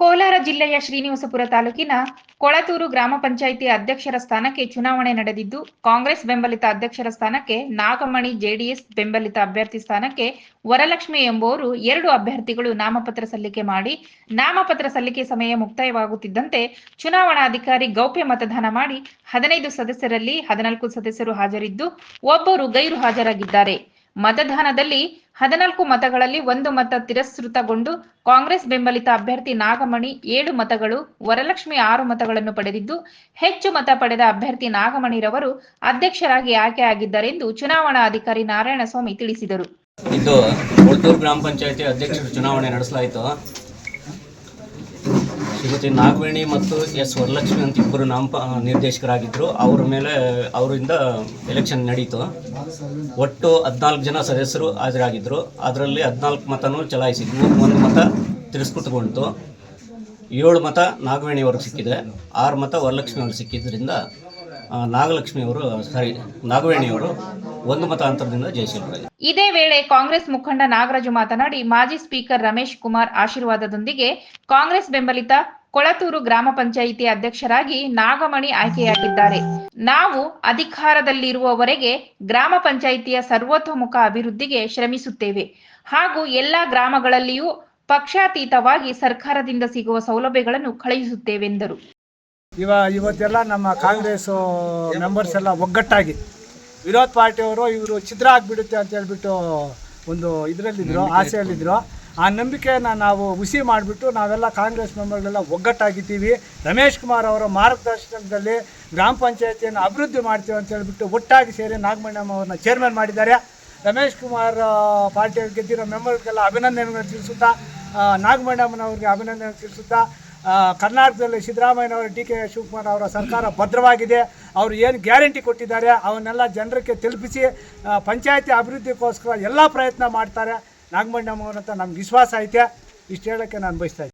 ಕೋಲಾರ ಜಿಲ್ಲೆಯ ಶ್ರೀನಿವಾಸಪುರ ತಾಲೂಕಿನ ಕೊಳತೂರು ಗ್ರಾಮ ಪಂಚಾಯಿತಿ ಅಧ್ಯಕ್ಷರ ಸ್ಥಾನಕ್ಕೆ ಚುನಾವಣೆ ನಡೆದಿದ್ದು, ಕಾಂಗ್ರೆಸ್ ಬೆಂಬಲಿತ ಅಧ್ಯಕ್ಷರ ಸ್ಥಾನಕ್ಕೆ ನಾಗಮಣಿ ಜೆಡಿಎಸ್ ಬೆಂಬಲಿತ ಅಭ್ಯರ್ಥಿ ಸ್ಥಾನಕ್ಕೆ ವರಲಕ್ಷ್ಮಿ ಎಂಬುವರು ಎರಡು ಅಭ್ಯರ್ಥಿಗಳು ನಾಮಪತ್ರ ಸಲ್ಲಿಕೆ ಮಾಡಿ, ನಾಮಪತ್ರ ಸಲ್ಲಿಕೆ ಸಮಯ ಮುಕ್ತಾಯವಾಗುತ್ತಿದ್ದಂತೆ ಚುನಾವಣಾಧಿಕಾರಿ ಗೌಪ್ಯ ಮತದಾನ ಮಾಡಿ ಹದಿನೈದು ಸದಸ್ಯರಲ್ಲಿ ಹದಿನಾಲ್ಕು ಸದಸ್ಯರು ಹಾಜರಿದ್ದು, ಒಬ್ಬರು ಗೈರು ಹಾಜರಾಗಿದ್ದಾರೆ ಮತದಾನದಲ್ಲಿ ಹದಿನಾಲ್ಕು ಮತಗಳಲ್ಲಿ ಒಂದು ಮತ ತಿರಸ್ಕೃತಗೊಂಡು ಕಾಂಗ್ರೆಸ್ ಬೆಂಬಲಿತ ಅಭ್ಯರ್ಥಿ ನಾಗಮಣಿ ಏಳು ಮತಗಳು, ವರಲಕ್ಷ್ಮಿ ಆರು ಮತಗಳನ್ನು ಪಡೆದಿದ್ದು, ಹೆಚ್ಚು ಮತ ಪಡೆದ ಅಭ್ಯರ್ಥಿ ನಾಗಮಣಿರವರು ಅಧ್ಯಕ್ಷರಾಗಿ ಆಯ್ಕೆಯಾಗಿದ್ದಾರೆಂದು ಚುನಾವಣಾ ಅಧಿಕಾರಿ ನಾರಾಯಣಸ್ವಾಮಿ ತಿಳಿಸಿದರು. ಇದು ಗ್ರಾಮ ಪಂಚಾಯತಿ ಅಧ್ಯಕ್ಷರ ಚುನಾವಣೆ ನಡೆಸಲಾಯಿತು. ಶ್ರೀಮತಿ ನಾಗವೇಣಿ ಮತ್ತು ಎಸ್ ವರಲಕ್ಷ್ಮಿ ಅಂತ ಇಬ್ಬರು ನಾಮ ನಿರ್ದೇಶಕರಾಗಿದ್ದರು ಅವರ ಮೇಲೆ, ಅವರಿಂದ ಎಲೆಕ್ಷನ್ ನಡೀತು. ಒಟ್ಟು ಹದಿನಾಲ್ಕು ಜನ ಸದಸ್ಯರು ಹಾಜರಾಗಿದ್ದರು ಅದರಲ್ಲಿ ಹದಿನಾಲ್ಕು ಮತನೂ ಚಲಾಯಿಸಿದ್ವು. ಒಂದು ಮತ ತಿರಸ್ಕೃತಗೊಂಡಿತು. ಏಳು ಮತ ನಾಗವೇಣಿ ಅವ್ರಿಗೆ ಸಿಕ್ಕಿದೆ. ಆರು ಮತ ವರಲಕ್ಷ್ಮಿ ಅವ್ರಿಗೆ ನಾಗಲಕ್ಷ್ಮಿಯವರು ನಾಗಲಕ್ಷ್ಮಿ ಅವರು ಸಾರಿ ನಾಗವೇಣಿ ಅವರು ಒಂದು ಮತ ಅಂತರದಿಂದ ಜಯಿಸಿದ್ದಾರೆ ಇದೇ ವೇಳೆ ಕಾಂಗ್ರೆಸ್ ಮುಖಂಡ ನಾಗರಾಜು ಮಾತನಾಡಿ ಮಾಜಿ ಸ್ಪೀಕರ್ ರಮೇಶ್ ಕುಮಾರ್ ಆಶೀರ್ವಾದದೊಂದಿಗೆ ಕಾಂಗ್ರೆಸ್ ಬೆಂಬಲಿತ ಕೊಳತೂರು ಗ್ರಾಮ ಪಂಚಾಯಿತಿ ಅಧ್ಯಕ್ಷರಾಗಿ ನಾಗಮಣಿ ಆಯ್ಕೆಯಾಗಿದ್ದಾರೆ. ನಾವು ಅಧಿಕಾರದಲ್ಲಿರುವವರೆಗೆ ಗ್ರಾಮ ಪಂಚಾಯಿತಿಯ ಸರ್ವತೋಮುಖ ಅಭಿವೃದ್ಧಿಗೆ ಶ್ರಮಿಸುತ್ತೇವೆ. ಹಾಗೂ ಎಲ್ಲಾ ಗ್ರಾಮಗಳಲ್ಲಿಯೂ ಪಕ್ಷಾತೀತವಾಗಿ ಸರ್ಕಾರದಿಂದ ಸಿಗುವ ಸೌಲಭ್ಯಗಳನ್ನು ಕಳುಹಿಸುತ್ತೇವೆಂದರು. ಇವ ಇವತ್ತೆಲ್ಲ ನಮ್ಮ ಕಾಂಗ್ರೆಸ್ ಮೆಂಬರ್ಸ್ ಎಲ್ಲ ಒಗ್ಗಟ್ಟಾಗಿ ವಿರೋಧ ಪಾರ್ಟಿಯವರು ಇವರು ಛಿದ್ರ ಆಗಿಬಿಡುತ್ತೆ ಅಂತ ಹೇಳ್ಬಿಟ್ಟು ಒಂದು ಇದರಲ್ಲಿದ್ದರು ಆಸೆಯಲ್ಲಿದ್ದರು ಆ ನಂಬಿಕೆಯನ್ನು ನಾವು ಹುಸಿ ಮಾಡಿಬಿಟ್ಟು ನಾವೆಲ್ಲ ಕಾಂಗ್ರೆಸ್ ಮೆಂಬರ್ಗಳೆಲ್ಲ ಒಗ್ಗಟ್ಟಾಗಿದ್ದೀವಿ. ರಮೇಶ್ ಕುಮಾರ್ ಅವರ ಮಾರ್ಗದರ್ಶನದಲ್ಲಿ ಗ್ರಾಮ ಪಂಚಾಯತಿಯನ್ನು ಅಭಿವೃದ್ಧಿ ಮಾಡ್ತೀವಿ ಅಂತ ಹೇಳ್ಬಿಟ್ಟು ಒಟ್ಟಾಗಿ ಸೇರಿ ನಾಗಮಣ್ಣಮ್ಮ ಅವ್ರನ್ನ ಚೇರ್ಮನ್ ಮಾಡಿದ್ದಾರೆ. ರಮೇಶ್ ಕುಮಾರ್ ಪಾರ್ಟಿಯವ್ರಿಗೆ ಗೆದ್ದಿರೋ ಮೆಂಬರ್ಗೆಲ್ಲ ಅಭಿನಂದನೆಗಳನ್ನು ತಿಳಿಸುತ್ತಾ ನಾಗಮಣ್ಣಮ್ಮನವ್ರಿಗೆ ಅಭಿನಂದನೆ ತಿಳಿಸುತ್ತಾ ಕರ್ನಾಟಕದಲ್ಲಿ ಸಿದ್ದರಾಮಯ್ಯನವರ ಡಿ ಕೆ ಶಿವಕುಮಾರ್ ಅವರ ಸರ್ಕಾರ ಭದ್ರವಾಗಿದೆ. ಅವರು ಏನು ಗ್ಯಾರಂಟಿ ಕೊಟ್ಟಿದ್ದಾರೆ ಅವನ್ನೆಲ್ಲ ಜನರಿಗೆ ತಲುಪಿಸಿ ಪಂಚಾಯತಿ ಅಭಿವೃದ್ಧಿಗೋಸ್ಕರ ಎಲ್ಲ ಪ್ರಯತ್ನ ಮಾಡ್ತಾರೆ. ನಾಗಮಂಡಮ್ಮನಂತ ನಮ್ಗೆ ವಿಶ್ವಾಸ ಐತೆ. ಇಷ್ಟು ಹೇಳೋಕ್ಕೆ ನಾನು ಬಯಸ್ತಾ